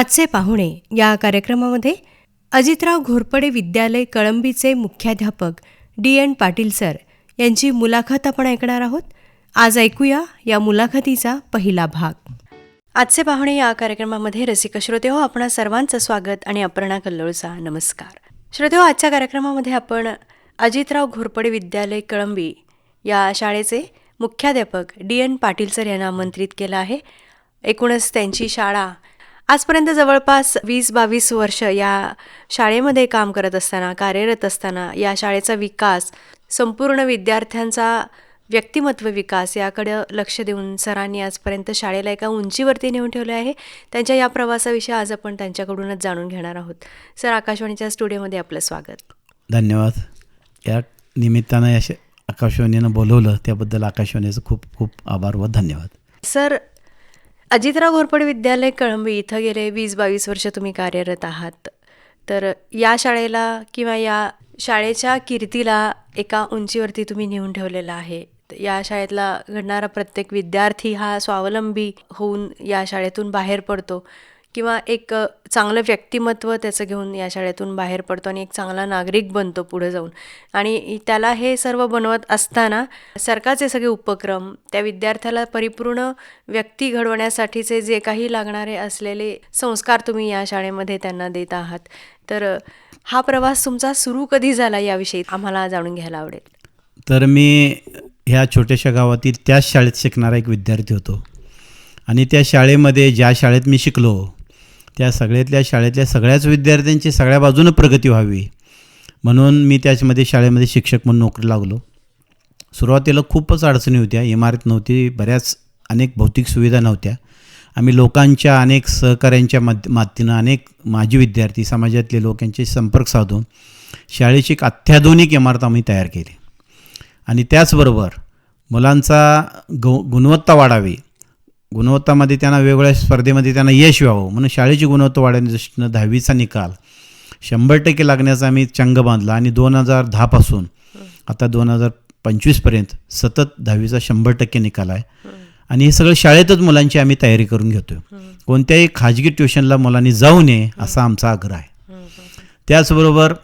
आजचे पाहुणे या कार्यक्रमामध्ये अजितराव घोरपडे विद्यालय कळंबीचे मुख्याध्यापक डी एन पाटील सर यांची मुलाखत आपण ऐकणार आहोत. आज ऐकूया या मुलाखतीचा पहिला भाग. आजचे पाहुणे या कार्यक्रमामध्ये रसिक श्रोते हो आपणा सर्वांचं स्वागत आणि अपर्णा कल्लोळचा नमस्कार. श्रोते हो आजच्या कार्यक्रमामध्ये आपण अजितराव घोरपडे विद्यालय कळंबी या शाळेचे मुख्याध्यापक डी एन पाटील सर यांना आमंत्रित केलं आहे. एकूणच त्यांची शाळा आजपर्यंत जवळपास वीस बावीस वर्ष या शाळेमध्ये काम करत असताना कार्यरत असताना या शाळेचा विकास संपूर्ण विद्यार्थ्यांचा व्यक्तिमत्व विकास याकडं लक्ष देऊन सरांनी आजपर्यंत शाळेला एका उंचीवरती नेऊन ठेवले आहे. त्यांच्या या प्रवासाविषयी आज आपण त्यांच्याकडूनच जाणून घेणार आहोत. सर आकाशवाणीच्या स्टुडिओमध्ये आपलं स्वागत. धन्यवाद. या निमित्तानं या श- आकाशवाणीनं बोलवलं त्याबद्दल आकाशवाणीचं खूप खूप आभार व धन्यवाद. सर अजितराव घोरपडे विद्यालय कळंबी इथं गेले वीस बावीस वर्ष तुम्ही कार्यरत आहात. तर या शाळेला किंवा या शाळेच्या कीर्तीला एका उंचीवरती तुम्ही नेऊन ठेवलेला आहे. या शाळेतला घडणारा प्रत्येक विद्यार्थी हा स्वावलंबी होऊन या शाळेतून बाहेर पडतो. किंवा एक चांगलं व्यक्तिमत्व त्याचं घेऊन या शाळेतून बाहेर पडतो आणि एक चांगला नागरिक बनतो पुढे जाऊन. आणि त्याला हे सर्व बनवत असताना सरकारचे सगळे उपक्रम त्या विद्यार्थ्याला परिपूर्ण व्यक्ती घडवण्यासाठीचे जे काही लागणारे असलेले संस्कार तुम्ही या शाळेमध्ये त्यांना देत आहात. तर हा प्रवास तुमचा सुरू कधी झाला याविषयी आम्हाला जाणून घ्यायला आवडेल? तर मी ह्या छोट्याशा गावातील त्याच शाळेत शिकणारा एक विद्यार्थी होतो. आणि त्या शाळेमध्ये ज्या शाळेत मी शिकलो त्या सगळ्यातल्या शाळेतल्या सगळ्याच विद्यार्थ्यांची सगळ्या बाजूनं प्रगती व्हावी. म्हणून मी त्याच्यामध्ये शाळेमध्ये शिक्षक म्हणून नोकरी लागलो. सुरुवातीला खूपच अडचणी होत्या. इमारत नव्हती बऱ्याच अनेक भौतिक सुविधा नव्हत्या. आम्ही लोकांच्या अनेक सहकाऱ्यांच्या माध मातीनं अनेक माजी विद्यार्थी समाजातले लोक यांचे संपर्क साधून शाळेची एक अत्याधुनिक इमारत आम्ही तयार केली. आणि त्याचबरोबर मुलांचा गु गुणवत्ता वाढावी गुणवत्तामध्ये त्यांना वेगवेगळ्या स्पर्धेमध्ये त्यांना यश व्हावं म्हणून शाळेची गुणवत्ता वाढवण्याच्या दृष्टीनं दहावीचा निकाल. शंभर टक्के लागण्याचा आम्ही चंग बांधला आणि दोन हजार दहापासून आता दोन हजार पंचवीसपर्यंत सतत दहावीचा शंभर टक्के निकाल आहे. आणि हे सगळं शाळेतच मुलांची आम्ही तयारी करून घेतो कोणत्याही खाजगी ट्युशनला मुलांनी जाऊ नये असा आमचा आग्रह आहे. त्याचबरोबर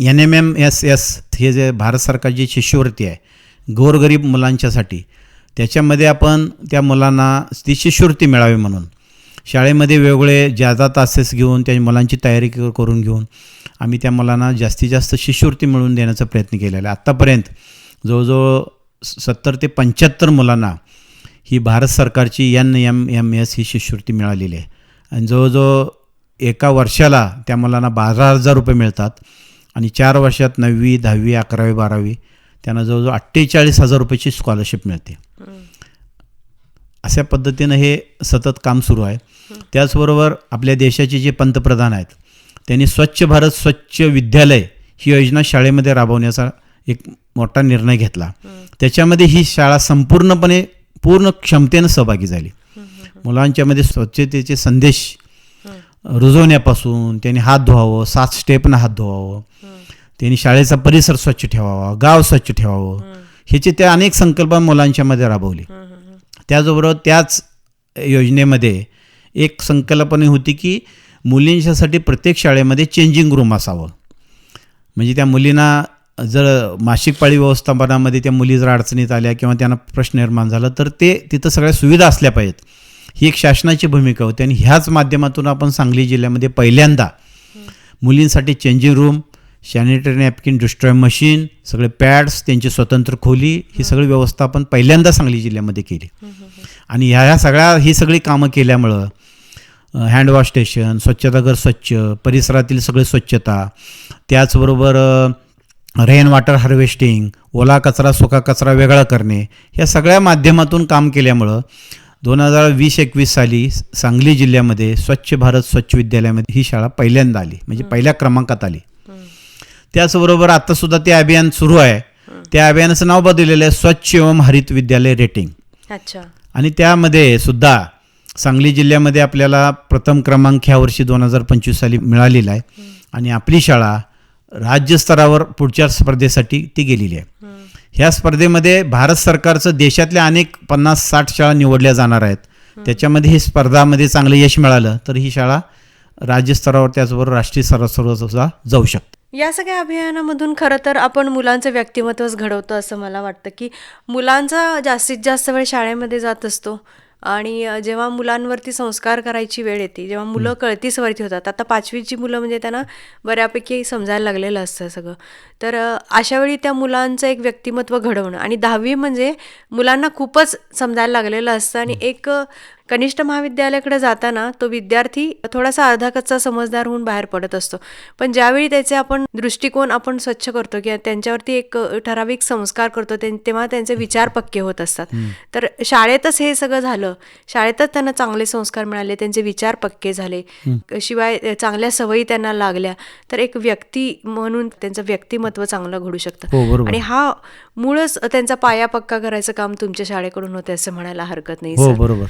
N M M S S हे जे भारत सरकारची शिष्यवृत्ती आहे गोरगरीब मुलांच्यासाठी त्याच्यामध्ये आपण त्या मुलांना ती शिष्यवृत्ती मिळावी म्हणून. शाळेमध्ये वेगवेगळे ज्यादा तासेस घेऊन त्या मुलांची तयारी करून घेऊन आम्ही त्या मुलांना जास्तीत जास्त शिष्यवृत्ती मिळवून देण्याचा प्रयत्न केलेला आहे. आत्तापर्यंत जवळजवळ सत्तर ते पंच्याहत्तर मुलांना ही भारत सरकारची एन एम एम एस ही शिष्यवृत्ती मिळालेली आहे. आणि जवळजवळ एका वर्षाला त्या मुलांना बारा हजार रुपये मिळतात आणि चार वर्षात नववी दहावी अकरावी बारावी त्यांना जवळजवळ अठ्ठेचाळीस हजार रुपयाची स्कॉलरशिप मिळते. अशा पद्धतीनं हे सतत काम सुरू आहे. त्याचबरोबर आपल्या देशाचे जे पंतप्रधान आहेत त्यांनी स्वच्छ भारत स्वच्छ विद्यालय ही योजना शाळेमध्ये राबवण्याचा एक मोठा निर्णय घेतला. त्याच्यामध्ये ही शाळा संपूर्णपणे पूर्ण क्षमतेनं सहभागी झाली. मुलांच्यामध्ये स्वच्छतेचे संदेश रुजवण्यापासून त्यांनी हात धुवावं सात स्टेपनं हात धुवावं. त्यांनी शाळेचा परिसर स्वच्छ ठेवावा गाव स्वच्छ ठेवावं. ह्याची त्या अनेक संकल्पना मुलांच्यामध्ये राबवली. त्याचबरोबर त्याच योजनेमध्ये एक संकल्पना होती की मुलींच्यासाठी प्रत्येक शाळेमध्ये चेंजिंग रूम असावं. म्हणजे त्या मुलींना जर मासिक पाळी व्यवस्थापनामध्ये त्या मुली जर अडचणीत आल्या किंवा त्यांना प्रश्न निर्माण झाला तर ते तिथं सगळ्या सुविधा असल्या पाहिजेत. ही एक शासनाची भूमिका होती आणि ह्याच माध्यमातून आपण सांगली जिल्ह्यामध्ये पहिल्यांदा मुलींसाठी changing room sanitary napkin destroy machine सगळे पॅड्स त्यांची स्वतंत्र खोली ही सगळी व्यवस्था आपण पहिल्यांदा सांगली जिल्ह्यामध्ये केली. आणि ह्या ह्या सगळ्या ही सगळी कामं केल्यामुळं हँडवॉश स्टेशन स्वच्छतागर स्वच्छ परिसरातील सगळे स्वच्छता त्याचबरोबर रेन वॉटर हार्वेस्टिंग ओला कचरा सुका कचरा वेगळा करणे या सगळ्या माध्यमातून काम केल्यामुळं दोन हजार वीस एकवीस साली सांगली जिल्ह्यामध्ये स्वच्छ भारत स्वच्छ विद्यालयामध्ये ही शाळा पहिल्यांदा आली. म्हणजे पहिल्या क्रमांकात आली. त्याचबरोबर आत्तासुद्धा ते अभियान सुरू आहे. त्या अभियानाचं नाव बदललेलं आहे स्वच्छ एवं हरित विद्यालय रेटिंग. अच्छा. आणि त्यामध्ये सुद्धा सांगली जिल्ह्यामध्ये आपल्याला प्रथम क्रमांक ह्या वर्षी दोन हजार पंचवीस साली मिळालेला आहे. आणि आपली शाळा राज्यस्तरावर पुढच्या स्पर्धेसाठी ती गेलेली आहे. ह्या स्पर्धेमध्ये भारत सरकारचं देशातल्या अनेक पन्नास साठ शाळा निवडल्या जाणार आहेत. त्याच्यामध्ये ही स्पर्धामध्ये चांगलं यश मिळालं तर ही शाळा राज्यस्तरावर त्याचबरोबर राष्ट्रीय स्तरावर सुद्धा जाऊ शकतात. या सगळ्या अभियानामधून खरं तर आपण मुलांचं व्यक्तिमत्वच घडवतो असं मला वाटतं की मुलांचा जास्तीत जास्त वेळ शाळेमध्ये जात असतो आणि जेव्हा मुलांवरती संस्कार करायची वेळ येते जेव्हा मुलं कळतीसवरती होतात. आता पाचवीची मुलं म्हणजे त्यांना बऱ्यापैकी समजायला लागलेलं असतं सगळं. तर अ, अशा वेळी त्या मुलांचं एक व्यक्तिमत्व घडवणं आणि दहावी म्हणजे मुलांना खूपच समजायला लागलेलं असतं आणि एक कनिष्ठ महाविद्यालयाकडे जाताना तो विद्यार्थी थोडासा अर्धा कच्चा समजदार होऊन बाहेर पडत असतो. पण ज्यावेळी त्याचे आपण दृष्टिकोन आपण स्वच्छ करतो किंवा त्यांच्यावरती एक ठराविक संस्कार करतो तेव्हा त्यांचे विचार पक्के होत असतात. तर शाळेतच हे सगळं झालं. शाळेतच त्यांना चांगले संस्कार मिळाले त्यांचे विचार पक्के झाले. शिवाय चांगल्या सवयी त्यांना लागल्या तर एक व्यक्ती म्हणून त्यांचं व्यक्तिमत्व चांगलं घडू शकतं. हो आणि हा मूळच त्यांचा पाया पक्का करायचं काम तुमच्या शाळेकडून होते असं म्हणायला हरकत नाही हो बरोबर.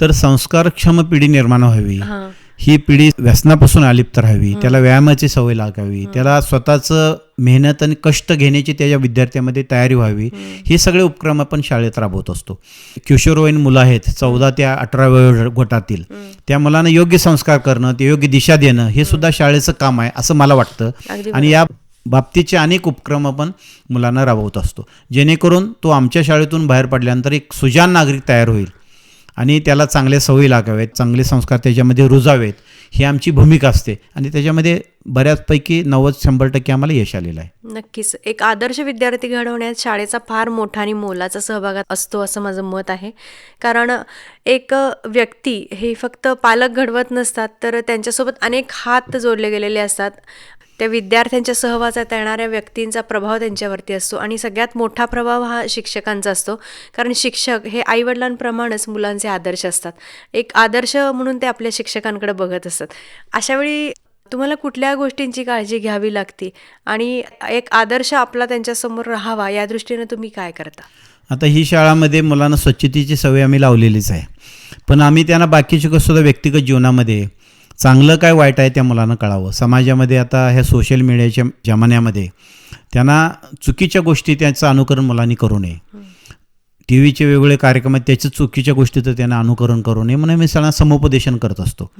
तर संस्कारक्षम पिढी निर्माण व्हावी. हां. पिढी व्यसनापासून अलिप्त राहावी. त्याला व्यायामाची सवय लागावी. त्याला स्वतःचं मेहनत आणि कष्ट घेण्याची त्याच्या विद्यार्थ्यामध्ये तयारी व्हावी हे. सगळे उपक्रम आपण शाळेत राबवत असतो. किशोरवयीन मुलं आहेत चौदा ते अठरा गटातील. त्या मुलांना योग्य संस्कार करणं ते योग्य दिशा देणं हे सुद्धा शाळेचं काम आहे असं मला वाटतं. आणि या बाबतीचे अनेक उपक्रम आपण मुलांना राबवत असतो. जेणेकरून तो आमच्या शाळेतून बाहेर पडल्यानंतर एक सुजान नागरिक तयार होईल. आणि त्याला चांगल्या सवयी लागावेत चांगले संस्कार त्याच्यामध्ये रुजावेत ही आमची भूमिका असते. आणि त्याच्यामध्ये बऱ्याचपैकी नव्वद शंभर टक्के आम्हाला यश आलेलं आहे. नक्कीच. एक आदर्श विद्यार्थी घडवण्यात शाळेचा फार मोठा आणि मोलाचा सहभाग असतो असं माझं मत आहे. कारण एक व्यक्ती हे फक्त पालक घडवत नसतात तर त्यांच्यासोबत अनेक हात जोडले गेलेले असतात. त्या विद्यार्थ्यांच्या सहवासात येणाऱ्या व्यक्तींचा प्रभाव त्यांच्यावरती असतो आणि सगळ्यात मोठा प्रभाव हा शिक्षकांचा असतो. कारण शिक्षक हे आईवडिलांप्रमाणेच मुलांचे आदर्श असतात. एक आदर्श म्हणून ते आपल्या शिक्षकांकडे बघत असतात. अशावेळी तुम्हाला कुठल्या गोष्टींची काळजी घ्यावी लागते? आणि एक आदर्श आपला त्यांच्यासमोर राहावा या दृष्टीने तुम्ही काय करता? आता ही शाळामध्ये मुलांना स्वच्छतेची सवय आम्ही लावलेलीच आहे. पण आम्ही त्यांना बाकीचे सुद्धा व्यक्तिगत जीवनामध्ये चांगलं काय वाईट आहे त्या मुलांना कळावं. समाजामध्ये आता ह्या सोशल मीडियाच्या जमान्यामध्ये त्यांना चुकीच्या गोष्टी त्याचं अनुकरण मुलांनी करू नये. टी व्हीचे वेगवेगळे कार्यक्रम आहेत त्याच्या चुकीच्या गोष्टीचं त्यांना अनुकरण करू नये म्हणून मी सगळ्यांना समुपदेशन करत असतो.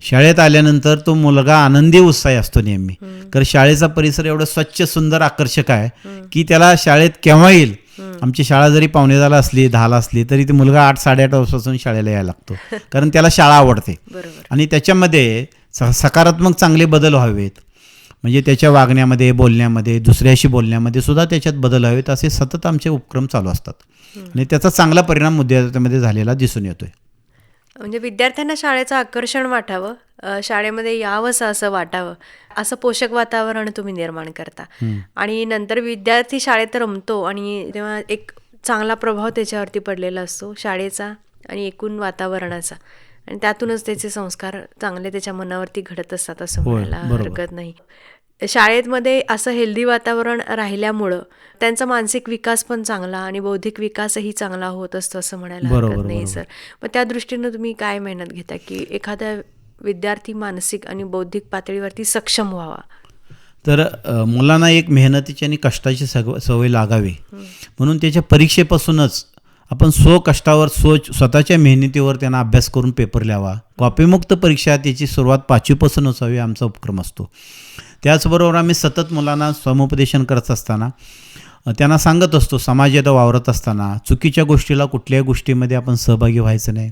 शाळेत आल्यानंतर तो मुलगा आनंदी उत्साही असतो नेहमी. कारण शाळेचा परिसर एवढा स्वच्छ सुंदर आकर्षक आहे की त्याला शाळेत केव्हा येईल? आमची शाळा जरी पावणे दहाला असली दहाला असली तरी ते मुलगा आठ साडेआठ वाजतापासून शाळेला यायला लागतो. कारण त्याला शाळा आवडते. आणि त्याच्यामध्ये सकारात्मक चांगले बदल व्हावेत. म्हणजे त्याच्या वागण्यामध्ये बोलण्यामध्ये दुसऱ्याशी बोलण्यामध्ये सुद्धा त्याच्यात बदल हवेत असे सतत आमचे उपक्रम चालू असतात. आणि त्याचा चांगला परिणाम मुद्द्यामध्ये झालेला दिसून येतोय. म्हणजे विद्यार्थ्यांना शाळेचं आकर्षण वाटावं शाळेमध्ये यावंसं असं वाटावं. असं पोषक वातावरण तुम्ही निर्माण करता. आणि नंतर विद्यार्थी शाळेत रमतो आणि तेव्हा एक चांगला प्रभाव त्याच्यावरती पडलेला असतो शाळेचा आणि एकूण वातावरणाचा. आणि त्यातूनच त्याचे संस्कार चांगले त्याच्या मनावरती घडत असतात असं म्हणायला. हरकत नाही. शाळेमध्ये असं हेल्दी वातावरण राहिल्यामुळं त्यांचा मानसिक विकास पण चांगला आणि बौद्धिक विकासही चांगला होत असतो असं म्हणायला हरकत नाही. सर. मग त्या दृष्टीनं तुम्ही काय मेहनत घेता की एखादा विद्यार्थी मानसिक आणि बौद्धिक पातळीवरती सक्षम व्हावा. तर मुलांना एक मेहनतीची आणि कष्टाची सग सवय लागावी. म्हणून त्याच्या परीक्षेपासूनच आपण स्व कष्टावर स्व स्वतःच्या मेहनतीवर त्यांना अभ्यास करून पेपर लिहावा. कॉपीमुक्त परीक्षा त्याची सुरुवात पाचवीपासून असावी आमचा उपक्रम असतो. त्याचबरोबर आम्ही सतत मुलांना समुपदेशन करत असताना त्यांना सांगत असतो समाजात वावरत असताना चुकीच्या गोष्टीला कुठल्याही गोष्टीमध्ये आपण सहभागी व्हायचं नाही.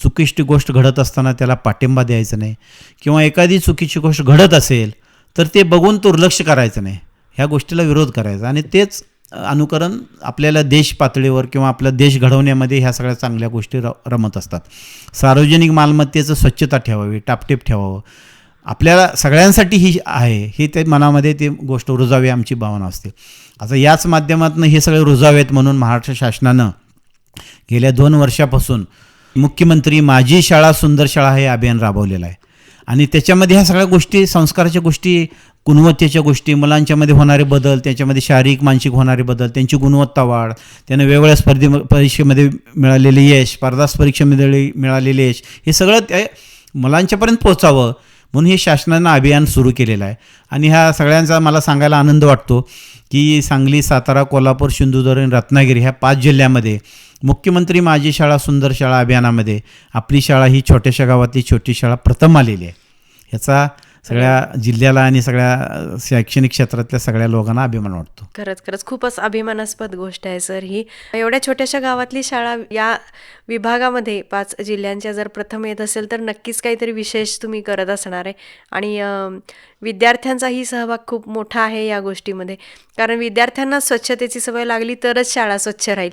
चुकीची गोष्ट घडत असताना त्याला पाठिंबा द्यायचा नाही किंवा एखादी चुकीची गोष्ट घडत असेल तर ते बघून दुर्लक्ष करायचं नाही. ह्या गोष्टीला विरोध करायचा आणि तेच अनुकरण आपल्याला देश पातळीवर किंवा आपला देश घडवण्यामध्ये ह्या सगळ्या चांगल्या गोष्टी र रमत असतात. सार्वजनिक मालमत्तेचं स्वच्छता ठेवावी टापटीप ठेवावं. आपल्याला सगळ्यांसाठी ही आहे हे ते मनामध्ये ती गोष्ट रुजावी आमची भावना असते. आता याच माध्यमातून हे सगळे रुजावेत म्हणून महाराष्ट्र शासनानं गेल्या दोन वर्षापासून मुख्यमंत्री माझी शाळा सुंदर शाळा हे अभियान राबवलेलं आहे. आणि त्याच्यामध्ये ह्या सगळ्या गोष्टी संस्काराच्या गोष्टी गुणवत्तेच्या गोष्टी मुलांच्यामध्ये होणारे बदल त्याच्यामध्ये शारीरिक मानसिक होणारे बदल त्यांची गुणवत्ता वाढ त्यांना वेगवेगळ्या स्पर्धे परीक्षेमध्ये मिळालेले यश स्पर्धा परीक्षेमध्ये मिळालेले यश हे सगळं ते मुलांच्यापर्यंत पोचावं म्हणून हे शासनानं अभियान सुरू केलेलं आहे. आणि ह्या सगळ्यांचा मला सांगायला आनंद वाटतो की सांगली सातारा कोल्हापूर सिंधुदुर्ग आणि रत्नागिरी ह्या पाच जिल्ह्यामध्ये मुख्यमंत्री माझी शाळा सुंदर शाळा अभियानामध्ये आपली शाळा ही छोट्याशा गावातली छोटी शाळा प्रथम आलेली आहे. ह्याचा सगळ्या जिल्ह्याला आणि सगळ्या शैक्षणिक क्षेत्रातल्या सगळ्या लोकांना अभिमान वाटतो. खरंच खरंच. खूपच अभिमानास्पद गोष्ट आहे सर ही. एवढ्या छोट्याशा गावातली शाळा या विभागामध्ये पाच जिल्ह्यांच्या जर प्रथम येत असेल तर नक्कीच काहीतरी विशेष तुम्ही करत असणार आहे. आणि विद्यार्थ्यांचाही सहभाग खूप मोठा आहे या गोष्टीमध्ये. कारण विद्यार्थ्यांना स्वच्छतेची सवय लागली तरच शाळा स्वच्छ राहील.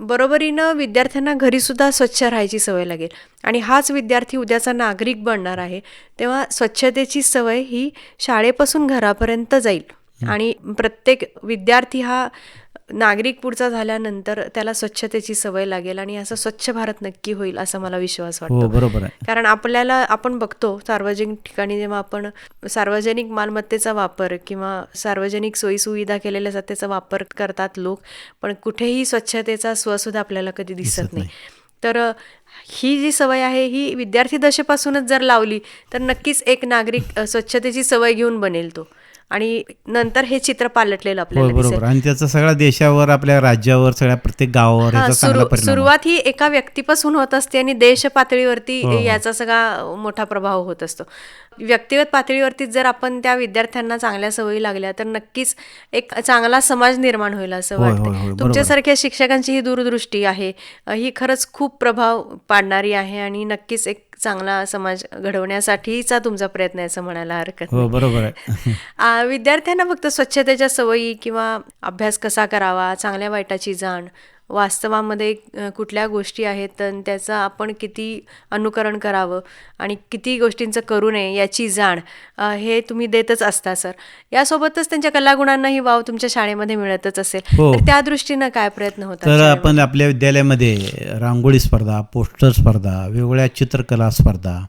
बरोबरीनं विद्यार्थ्यांना घरीसुद्धा स्वच्छ राहायची सवय लागेल. आणि हाच विद्यार्थी उद्याचा नागरिक बनणार आहे तेव्हा स्वच्छतेची सवय ही शाळेपासून घरापर्यंत जाईल. आणि प्रत्येक विद्यार्थी हा नागरिक पुढचा झाल्यानंतर त्याला स्वच्छतेची सवय लागेल आणि असं स्वच्छ भारत नक्की होईल असा मला विश्वास वाटतो. हो बरोबर आहे. कारण आपल्याला आपण बघतो सार्वजनिक ठिकाणी जेव्हा आपण सार्वजनिक मालमत्तेचा वापर किंवा सार्वजनिक सोयीसुविधा केलेल्या असतात त्याचा वापर करतात लोक पण कुठेही स्वच्छतेचा स्वसुद्धा आपल्याला कधी दिसत नाही. तर ही जी सवय आहे ही विद्यार्थी दशेपासूनच जर लावली तर नक्कीच एक नागरिक स्वच्छतेची सवय घेऊन बनेल तो. आणि नंतर हे चित्र पालटलेलं हो आपल्याला दिसेल. बरोबर आणि त्याचा सगळ्या देशावर आपल्या राज्यावर सगळ्या प्रत्येक गावावर हा. सुरुवात ही एका व्यक्तीपासून होत असते आणि देश पातळीवरती हो, याचा सगळा मोठा प्रभाव होत असतो. व्यक्तिगत पातळीवरती जर आपण त्या विद्यार्थ्यांना चांगल्या सवयी लागल्या तर नक्कीच एक चांगला समाज निर्माण होईल असं वाटतं. तुमच्यासारख्या शिक्षकांची ही दूरदृष्टी आहे. ही खरंच खूप प्रभाव पाडणारी आहे आणि नक्कीच एक चांगला समाज घडवण्यासाठीचा तुमचा प्रयत्न आहे असं म्हणायला हरकत नाही. हो बरोबर आहे. विद्यार्थ्यांना फक्त स्वच्छतेच्या सवयी किंवा अभ्यास कसा करावा चांगल्या वाईटाची जाण वास्तवामध्ये कुठल्या गोष्टी आहेत आणि त्याचं आपण किती अनुकरण करावं आणि किती गोष्टींचं करू नये याची जाण हे तुम्ही देतच असता सर यासोबतच त्यांच्या कलागुणांनाही वाव तुमच्या शाळेमध्ये मिळतच असेल हो. तर त्या दृष्टीनं काय प्रयत्न होतात तर? आपण आपल्या विद्यालयामध्ये रांगोळी स्पर्धा पोस्टर स्पर्धा वेगवेगळ्या चित्रकला स्पर्धा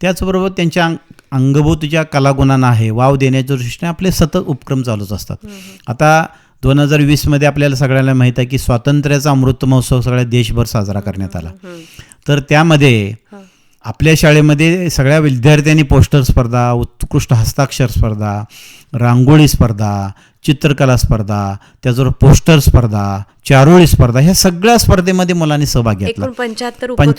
त्याचबरोबर त्यांच्या अंग अंगभूत ज्या कलागुणांना आहे वाव देण्याच्या दृष्टीने आपले सतत उपक्रम चालूच असतात आता दोन हजार वीसमध्ये आपल्याला सगळ्यांना माहीत आहे की स्वातंत्र्याचा अमृत महोत्सव सगळ्या देशभर साजरा करण्यात आला. तर त्यामध्ये आपल्या शाळेमध्ये सगळ्या विद्यार्थ्यांनी पोस्टर स्पर्धा उत्कृष्ट हस्ताक्षर स्पर्धा रांगोळी स्पर्धा चित्रकला स्पर्धा त्याचबरोबर पोस्टर स्पर्धा चारोळी स्पर्धा ह्या सगळ्या स्पर्धेमध्ये मुलांनी सहभाग घेतला.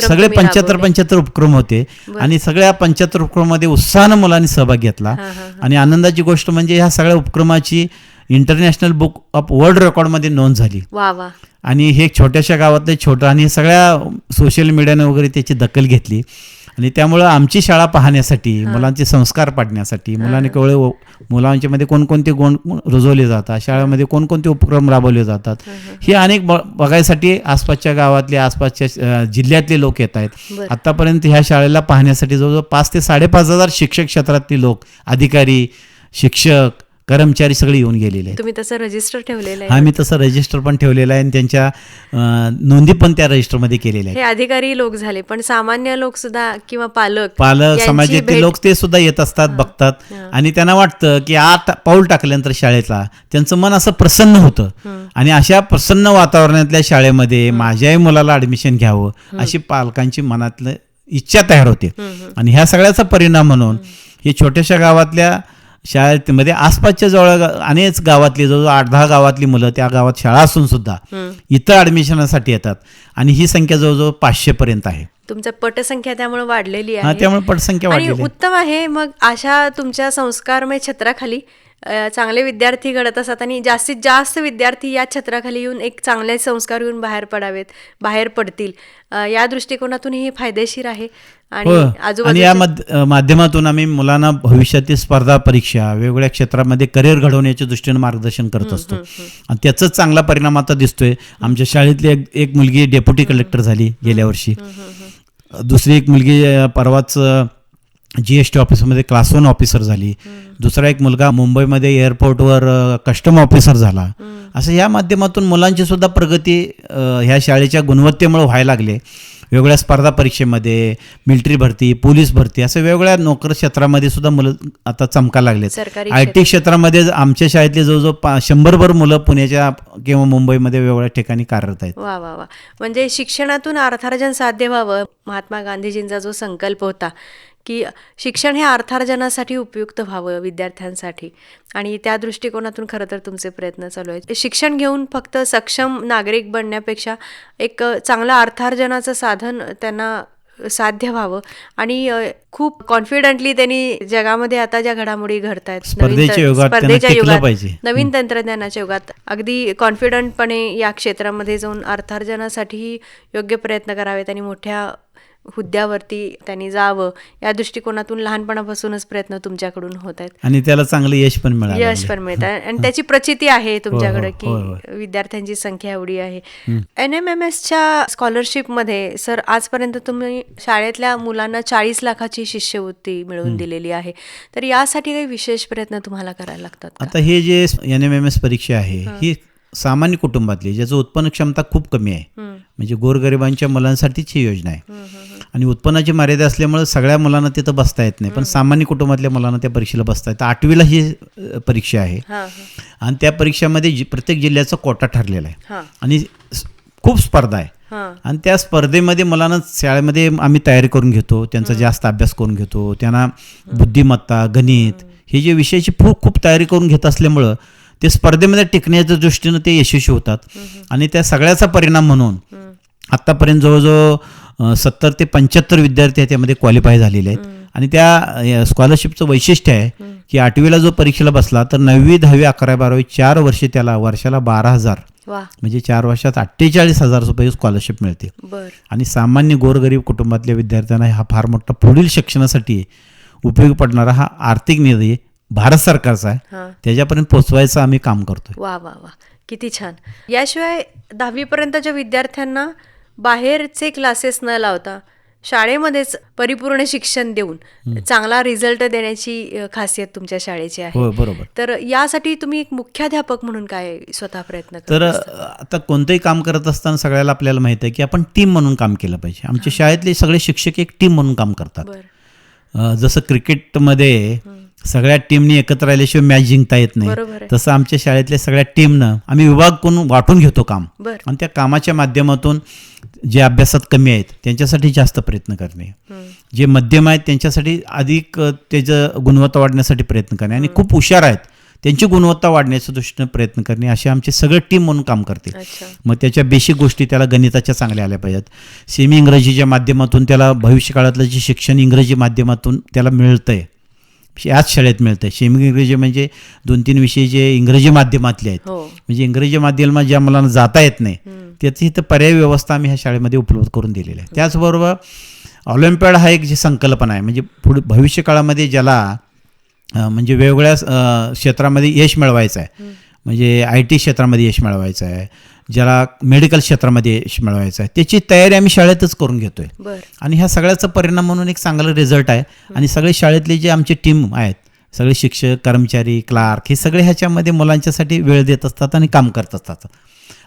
सगळे पंच्याहत्तर. पंच्याहत्तर उपक्रम होते आणि सगळ्या पंच्याहत्तर उपक्रमामध्ये उत्साहानं मुलांनी सहभाग घेतला. आणि आनंदाची गोष्ट म्हणजे ह्या सगळ्या उपक्रमाची इंटरनॅशनल बुक ऑफ वर्ल्ड रेकॉर्डमध्ये नोंद झाली. आणि हे छोट्याशा गावातले छोटं आणि सगळ्या सोशल मीडियाने वगैरे त्याची दखल घेतली. आणि त्यामुळं आमची शाळा पाहण्यासाठी मुलांचे संस्कार पाडण्यासाठी मुलांनी केवळ मुलांच्या मध्ये कोणकोणते गुण रुजवले जातात शाळेमध्ये कोणकोणते उपक्रम राबवले जातात हे अनेक ब- बघायसाठी आसपासच्या गावातले आसपासच्या जिल्ह्यातले लोक येत आहेत. आतापर्यंत ह्या शाळेला पाहण्यासाठी जवळजवळ पाच ते साडेपाच हजार शिक्षक क्षेत्रातले लोक अधिकारी शिक्षक कर्मचारी सगळे येऊन गेलेले आहेत. तुम्ही तसं रजिस्टर ठेवलेलं हा आहे मी तसं रजिस्टर पण ठेवलेलं आहे आणि त्यांच्या नोंदी पण त्या रजिस्टरमध्ये केलेल्या आहेत. हे अधिकारी लोक झाले पण सामान्य लोक सुद्धा किंवा पालक पालक समाजातले लोक ते सुद्धा येत असतात बघतात. आणि त्यांना वाटतं की आत पाऊल टाकल्यानंतर शाळेतला त्यांचं मन असं प्रसन्न होतं. आणि अशा प्रसन्न वातावरणातल्या शाळेमध्ये माझ्याही मुलाला ऍडमिशन घ्यावं अशी पालकांची मनातलं इच्छा तयार होते. आणि ह्या सगळ्याचा परिणाम म्हणून हे छोट्याशा गावातल्या शाळेमध्ये आसपासच्या जवळ अनेक गावातली जवळजवळ आठ दहा गावातली मुलं त्या गावात शाळा असून सुद्धा इथं ऍडमिशनसाठी येतात. आणि ही संख्या जवळजवळ पाचशे पर्यंत आहे. तुमचं पटसंख्या त्यामुळे वाढलेली हा आहे. त्यामुळे पटसंख्या वाढलेली आहे. उत्तम आहे. मग अशा तुमच्या संस्कारमय छत्राखाली चांगले विद्यार्थी घडत असतात आणि जास्तीत जास्त विद्यार्थी या छत्राखाली येऊन एक चांगले संस्कार येऊन बाहेर पडावेत बाहेर पडतील. या दृष्टिकोनातून हे फायदेशीर आहे. आणि हो. आणि या माध्यमातून आम्ही मुलांना भविष्यातील स्पर्धा परीक्षा वेगवेगळ्या क्षेत्रामध्ये करिअर घडवण्याच्या दृष्टीने मार्गदर्शन करत असतो. आणि त्याचाच चांगला परिणाम आता दिसतोय. आमच्या शाळेतली एक एक मुलगी डेप्युटी कलेक्टर झाली गेल्या वर्षी. दुसरी एक मुलगी परवाच जी एस टी ऑफिसमध्ये क्लास वन ऑफिसर झाली. दुसरा एक मुलगा मुंबईमध्ये एअरपोर्टवर कस्टम ऑफिसर झाला. असं या माध्यमातून मुलांची सुद्धा प्रगती ह्या शाळेच्या गुणवत्तेमुळे व्हायला लागले. वेगवेगळ्या स्पर्धा परीक्षेमध्ये मिलिटरी भरती पोलीस भरती असं वेगवेगळ्या नोकर क्षेत्रामध्ये सुद्धा मुलं आता लागलेत. सरकारी आय टी क्षेत्रामध्ये आमच्या शाळेतले जवळजवळ पा शंभरभर मुलं पुण्याच्या किंवा मुंबईमध्ये वेगवेगळ्या ठिकाणी कार्यरत आहेत. वा वा वा. म्हणजे शिक्षणातून अर्थार्जन साध्य व्हावं महात्मा गांधीजींचा जो संकल्प होता की शिक्षण हे अर्थार्जनासाठी उपयुक्त व्हावं विद्यार्थ्यांसाठी. आणि त्या दृष्टिकोनातून खरं तर तुमचे प्रयत्न चालू आहेत. शिक्षण घेऊन फक्त सक्षम नागरिक बनण्यापेक्षा एक चांगलं अर्थार्जनाचं साधन त्यांना साध्य व्हावं. आणि खूप कॉन्फिडंटली त्यांनी जगामध्ये आता ज्या घडामोडी घडत आहेत स्पर्धेच्या युगात. नवीन तंत्रज्ञानाच्या युगात अगदी कॉन्फिडंटपणे या क्षेत्रामध्ये जाऊन अर्थार्जनासाठीही योग्य प्रयत्न करावेत आणि मोठ्या हुद्द्यावरती त्यांनी जावं या दृष्टिकोनातून लहानपणापासूनच प्रयत्न तुमच्याकडून होत आहेत. आणि त्याला चांगलं यश पण मिळालं यश पण मिळत. आहे आणि त्याची प्रचिती आहे तुमच्याकडे हो, होय, की विद्यार्थ्यांची संख्या एवढी आहे. एन एम एम एसच्या स्कॉलरशिपमध्ये सर आजपर्यंत तुम्ही शाळेतल्या मुलांना चाळीस लाखाची शिष्यवृत्ती मिळवून दिलेली आहे. तर यासाठी काही विशेष प्रयत्न तुम्हाला करायला लागतात का? आता हे जे एन एम एम एस परीक्षा आहे ही. सामान्य कुटुंबातली ज्याचं उत्पन्न क्षमता खूप कमी आहे. म्हणजे गोरगरिबांच्या मुलांसाठीच ही योजना आहे. आणि उत्पन्नाची मर्यादा असल्यामुळे सगळ्या मुलांना तिथं बसता येत नाही. पण सामान्य कुटुंबातल्या मुलांना त्या परीक्षेला बसता येतं. आठवीला ही परीक्षा आहे. आणि त्या परीक्षेमध्ये जी- प्रत्येक जिल्ह्याचा कोटा ठरलेला आहे. आणि खूप स्पर्धा आहे. हा. आणि त्या स्पर्धेमध्ये मुलांना शाळेमध्ये आम्ही तयारी करून घेतो. त्यांचा जास्त अभ्यास करून घेतो. त्यांना बुद्धिमत्ता गणित हे जे विषयाची खूप खूप तयारी करून घेत असल्यामुळं ते स्पर्धेमध्ये टिकण्याच्या दृष्टीनं ते यशस्वी होतात. आणि त्या सगळ्याचा परिणाम म्हणून आत्तापर्यंत जवळजवळ सत्तर ते पंच्याहत्तर विद्यार्थी त्यामध्ये क्वालिफाय झालेले आहेत. आणि त्या स्कॉलरशिपचं वैशिष्ट्य आहे की आठवीला जो परीक्षेला बसला तर नववी दहावी अकरावी बारावी चार वर्षे त्याला वर्षाला बारा हजार. म्हणजे चार वर्षात अठ्ठेचाळीस हजार रुपये स्कॉलरशिप मिळते. आणि सामान्य गोरगरीब कुटुंबातल्या विद्यार्थ्यांना हा फार मोठा पुढील शिक्षणासाठी उपयोगी पडणारा हा आर्थिक निर्णय भारत सरकारचा आहे. त्याच्यापर्यंत पोचवायचं आम्ही काम करतोय. वा वा वा. किती छान. याशिवाय दहावीपर्यंतच्या विद्यार्थ्यांना बाहेरचे क्लासेस न लावता शाळेमध्येच परिपूर्ण शिक्षण देऊन चांगला रिझल्ट देण्याची खासियत तुमच्या शाळेची आहे. हो बरोबर. तर यासाठी तुम्ही एक मुख्याध्यापक म्हणून काय स्वतः प्रयत्न? तर आता कोणतंही काम करत असताना सगळ्याला आपल्याला माहीत आहे की आपण टीम म्हणून काम केलं पाहिजे. आमच्या शाळेतले सगळे शिक्षक एक टीम म्हणून काम करतात. जसं क्रिकेटमध्ये सगळ्या टीमनी एकत्र राहिल्याशिवाय मॅच जिंकता येत नाही. तसं आमच्या शाळेतल्या सगळ्या टीमनं आम्ही विभाग करून वाटून घेतो काम. आणि त्या कामाच्या माध्यमातून जे अभ्यासात कमी आहेत त्यांच्यासाठी जास्त प्रयत्न करणे. जे मध्यम आहेत त्यांच्यासाठी अधिक त्याचं गुणवत्ता वाढण्यासाठी प्रयत्न करणे. आणि खूप हुशार आहेत त्यांची गुणवत्ता वाढण्याच्या दृष्टीने प्रयत्न करणे असे आमचे सगळे टीम म्हणून काम करते. मग त्याच्या बेसिक गोष्टी त्याला गणिताच्या चांगल्या आल्या पाहिजेत. सेमी इंग्रजीच्या माध्यमातून त्याला भविष्यकाळातलं जे शिक्षण इंग्रजी माध्यमातून त्याला मिळतंय याच शाळेत मिळतंय. सेमी इंग्रजी म्हणजे दोन तीन विषय जे इंग्रजी माध्यमातले आहेत. हो. म्हणजे इंग्रजी माध्यमात ज्या मुलांना जाता येत नाही. त्याची इथं पर्यायी व्यवस्था आम्ही ह्या शाळेमध्ये उपलब्ध करून दिलेली आहे. त्याचबरोबर ऑलिम्पियाड हा एक जी संकल्पना आहे. म्हणजे पुढे भविष्य काळामध्ये ज्याला म्हणजे वेगवेगळ्या क्षेत्रामध्ये यश मिळवायचं आहे. म्हणजे आय टी क्षेत्रामध्ये यश मिळवायचं आहे. ज्याला मेडिकल क्षेत्रामध्ये यश मिळवायचं आहे. त्याची तयारी आम्ही शाळेतच करून घेतोय. आणि ह्या सगळ्याचा परिणाम म्हणून एक चांगला रिझल्ट आहे. आणि सगळे शाळेतले जे आमचे टीम आहेत सगळे शिक्षक कर्मचारी क्लार्क हे सगळे ह्याच्यामध्ये मुलांच्यासाठी वेळ देत असतात आणि काम करत असतात.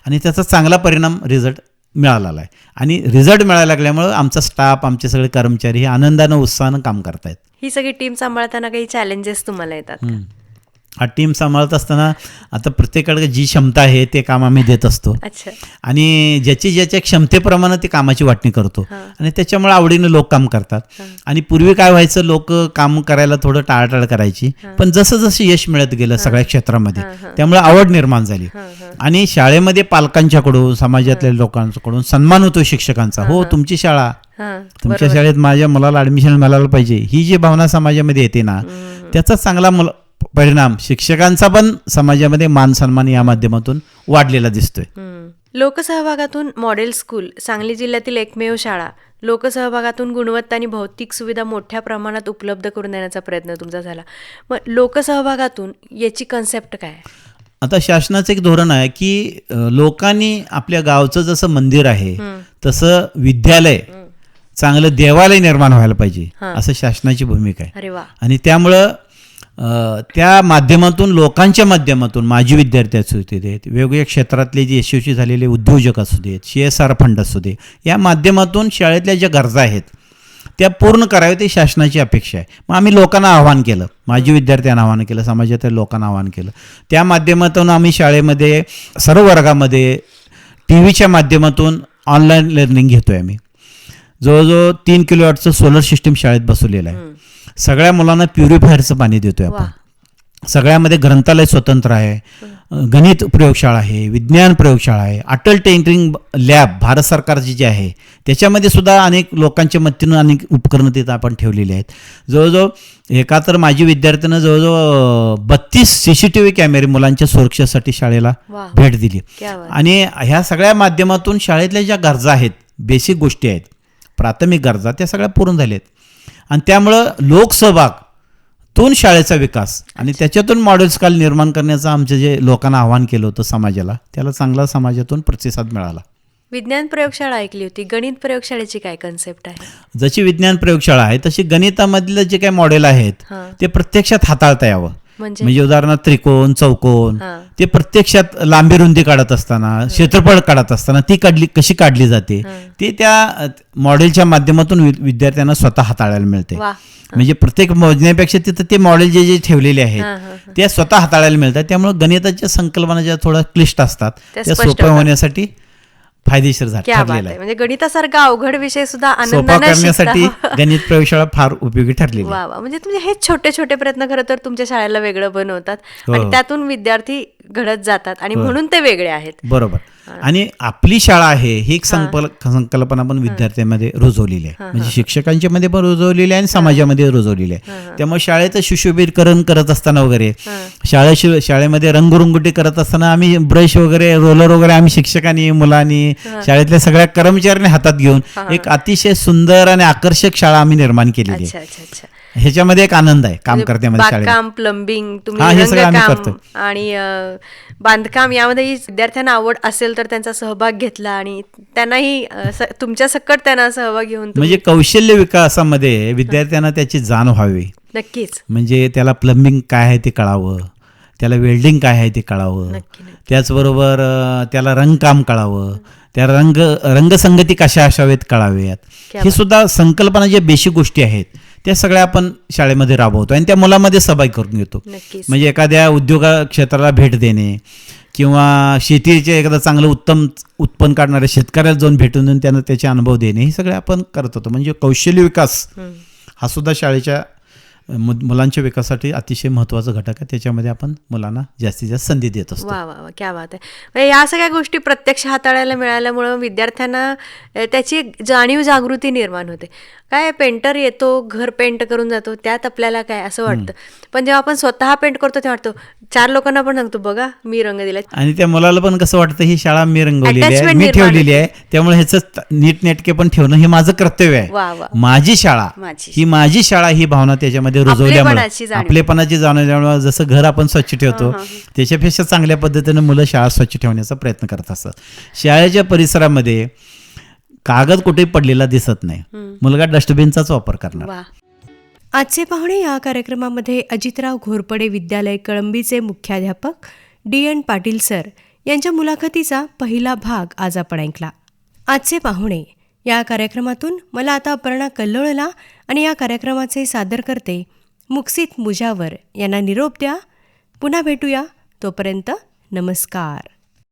आणि त्याचा चांगला परिणाम रिझल्ट मिळालेला आहे. आणि रिझल्ट मिळायला लागल्यामुळं आमचा स्टाफ आमचे सगळे कर्मचारी हे आनंदानं उत्साहानं काम करतायत. ही सगळी टीम सांभाळताना काही चॅलेंजेस तुम्हाला येतात. हा टीम सांभाळत असताना आता प्रत्येकाकडे जी क्षमता आहे ते काम आम्ही देत असतो. आणि ज्याची ज्याच्या क्षमतेप्रमाणे ते कामाची वाटणी करतो. आणि त्याच्यामुळे आवडीनं लोक काम करतात. आणि पूर्वी काय व्हायचं लोक काम करायला थोडं टाळाटाळ करायची. पण जसं जसं यश मिळत गेलं सगळ्या क्षेत्रामध्ये. त्यामुळे आवड निर्माण झाली. आणि शाळेमध्ये पालकांच्याकडून समाजातल्या लोकांकडून सन्मान होतो शिक्षकांचा. हो तुमची शाळा. तुमच्या शाळेत माझ्या मुलाला ऍडमिशन मिळालं पाहिजे. ही जी भावना समाजामध्ये येते ना त्याचा चांगला मुल परिणाम शिक्षकांचा पण समाजामध्ये मान सन्मान या माध्यमातून वाढलेला दिसतोय. लोकसहभागातून मॉडेल स्कूल सांगली जिल्ह्यातील एकमेव शाळा लोकसहभागातून गुणवत्ता आणि भौतिक सुविधा मोठ्या प्रमाणात उपलब्ध करून देण्याचा प्रयत्न तुमचा झाला मग लोकसहभागातून याची कन्सेप्ट काय? आता शासनाचं एक धोरण आहे की लोकांनी आपल्या गावचं जसं मंदिर आहे. तसं विद्यालय चांगलं देवालय निर्माण व्हायला पाहिजे. असं शासनाची भूमिका आहे आणि त्यामुळं त्या माध्यमातून लोकांच्या माध्यमातून माजी विद्यार्थी असू देत वेगवेगळ्या क्षेत्रातले जे यशस्वी झालेले उद्योजक असू देत सी एस आर फंड असू दे या माध्यमातून शाळेतल्या ज्या गरजा आहेत त्या पूर्ण कराव्या ते शासनाची अपेक्षा आहे. मग आम्ही लोकांना आव्हान केलं माजी विद्यार्थ्यांना आव्हान केलं समाजातील लोकांना आव्हान केलं. त्या माध्यमातून आम्ही शाळेमध्ये सर्व वर्गामध्ये टी व्हीच्या माध्यमातून ऑनलाईन लर्निंग घेतो आहे आम्ही. जवळजवळ तीन किलो वॉटचं सोलर सिस्टीम शाळेत बसवलेलं आहे. सगळ्या मुलांना प्युरिफायरचं पाणी देतोय आपण. सगळ्यामध्ये ग्रंथालय स्वतंत्र आहे. गणित प्रयोगशाळा आहे विज्ञान प्रयोगशाळा आहे अटल टेंटरिंग लॅब भारत सरकारची जी आहे त्याच्यामध्ये सुद्धा अनेक लोकांच्या मदतीनं अनेक उपकरणं तिथं आपण ठेवलेली आहेत. जवळजवळ एका तर माझी विद्यार्थ्यानं जवळजवळ बत्तीस सी सी टी व्ही कॅमेरे मुलांच्या सुरक्षेसाठी शाळेला भेट दिली. आणि ह्या सगळ्या माध्यमातून शाळेतल्या ज्या गरजा आहेत बेसिक गोष्टी आहेत प्राथमिक गरजा त्या सगळ्या पूर्ण झाल्यात. आणि त्यामुळं लोकसहभाग तून शाळेचा विकास आणि त्याच्यातून मॉडेल स्काल निर्माण करण्याचं आमचं जे लोकांना आव्हान केलं होतं समाजाला त्याला चांगला समाजातून प्रतिसाद मिळाला. विज्ञान प्रयोगशाळा ऐकली होती. गणित प्रयोगशाळेची काय कन्सेप्ट आहे? जशी विज्ञान प्रयोगशाळा आहे तशी गणितामधलं जे काही मॉडेल आहेत ते प्रत्यक्षात हाताळता यावं. म्हणजे? उदाहरणार्थ त्रिकोण चौकोन ते प्रत्यक्षात लांबी रुंदी काढत असताना क्षेत्रफळ काढत असताना ती काढली कशी काढली जाते. ते त्या मॉडेलच्या माध्यमातून विद्यार्थ्यांना स्वतः हाताळायला मिळते. म्हणजे प्रत्येक मोजण्यापेक्षा तिथं ते मॉडेल जे जे ठेवलेले आहेत. ते स्वतः हाताळायला मिळतात. त्यामुळे गणिताच्या संकल्पना ज्या थोड्या क्लिष्ट असतात त्या सोप्या. होण्यासाठी फायदेशीर झा- क्या बात ठरलेलं आहे. आहे. म्हणजे गणितासारखा अवघड विषय सुद्धा करण्यासाठी. गणित प्रयोगशाळा फार उपयोगी वा म्हणजे तुम्ही हे छोटे छोटे प्रयत्न खरं तर तुमच्या शाळेला वेगळं बनवतात. हो. आणि त्यातून विद्यार्थी घडत जातात आणि म्हणून ते वेगळे आहेत. बरोबर. आणि आपली शाळा आहे ही एक संकल्प संकल्पना पण विद्यार्थ्यांमध्ये रुजवलेली आहे. म्हणजे शिक्षकांच्या मध्ये पण रुजवलेली आहे आणि समाजामध्ये रुजवलेली आहे. त्यामुळे शाळेचं सुशोभीकरण करत असताना वगैरे शाळे शाळेमध्ये रंगरंगोटी करत असताना आम्ही ब्रश वगैरे रोलर वगैरे आम्ही शिक्षकांनी मुलांनी शाळेतल्या सगळ्या कर्मचाऱ्यांनी हातात घेऊन एक अतिशय सुंदर आणि आकर्षक शाळा आम्ही निर्माण केलेली आहे. ह्याच्यामध्ये एक आनंद आहे काम करण्यामध्ये शाळेत बागकाम प्लंबिंग हा, हे सगळं आम्ही रंगकाम करतो. आणि अ, बांधकाम यामध्ये विद्यार्थ्यांना आवड असेल तर त्यांचा सहभाग घेतला आणि त्यांनाही अ, स- तुमच्या सकट त्यांना सहभाग घेऊन तुम्ही- म्हणजे कौशल्य विकासामध्ये विद्यार्थ्यांना त्याची जाण व्हावी. नक्कीच. म्हणजे त्याला प्लंबिंग काय आहे ते कळावं. त्याला वेल्डिंग काय आहे ते कळावं. नक्की नक्की. त्याचबरोबर अं, त्याला रंगकाम कळावं. त्या रंग रंगसंगती कशा असावेत कळाव्यात. हे सुद्धा संकल्पना ज्या बेसिक गोष्टी आहेत त्या सगळ्या आपण शाळेमध्ये राबवतो आणि त्या मुलामध्ये सहभागी करून घेतो. म्हणजे एखाद्या उद्योगा क्षेत्राला भेट देणे किंवा शेतीचे एखादं चांगलं उत्तम उत्पन्न काढणाऱ्या शेतकऱ्याला जाऊन भेटून देऊन त्यांना त्याचे अनुभव देणे हे सगळे आपण करत होतो. म्हणजे कौशल्य विकास. हा सुद्धा शाळेच्या मुलांच्या विकासासाठी अतिशय महत्त्वाचा घटक आहे. त्याच्यामध्ये आपण मुलांना जास्तीत जास्त संधी देत असतो. वा वा वा क्या बात आहे. म्हणजे या सगळ्या गोष्टी प्रत्यक्ष हाताळायला मिळाल्यामुळं विद्यार्थ्यांना त्याची जाणीव जागृती निर्माण होते. काय पेंटर येतो घर पेंट करून जातो त्यात आपल्याला काय असं वाटतं? पण जेव्हा आपण स्वतः पेंट करतो तेव्हा वाटतो चार लोकांना पण सांगतो बघा मी रंग दिलाय. आणि त्या मुलाला पण कसं वाटतं ही शाळा मी रंगवलेली आहे मी ठेवलेली आहे त्यामुळे ह्याचं नीटनेटके पण ठेवणं हे माझं कर्तव्य आहे. माझी शाळा ही माझी शाळा ही भावना त्याच्यामध्ये रुजवल्यामुळे. आपलेपणाची जाणवल्यामुळे जसं घर आपण स्वच्छ ठेवतो त्याच्यापेक्षा चांगल्या पद्धतीने मुलं शाळा स्वच्छ ठेवण्याचा प्रयत्न करत असतात. शाळेच्या परिसरामध्ये कागद कुठे पडलेला दिसत नाही. मुलगा डस्टबिनचाच वापर करणार. आजचे पाहुणे या कार्यक्रमामध्ये अजितराव घोरपडे विद्यालय कळंबीचे मुख्याध्यापक डी एन पाटील सर यांच्या मुलाखतीचा पहिला भाग आज आपण ऐकला. आजचे पाहुणे या कार्यक्रमातून मला आता अपर्णा कल्लोळला आणि या कार्यक्रमाचे सादर करते मुक्सित मुजावर यांना निरोप द्या. पुन्हा भेटूया. तोपर्यंत नमस्कार.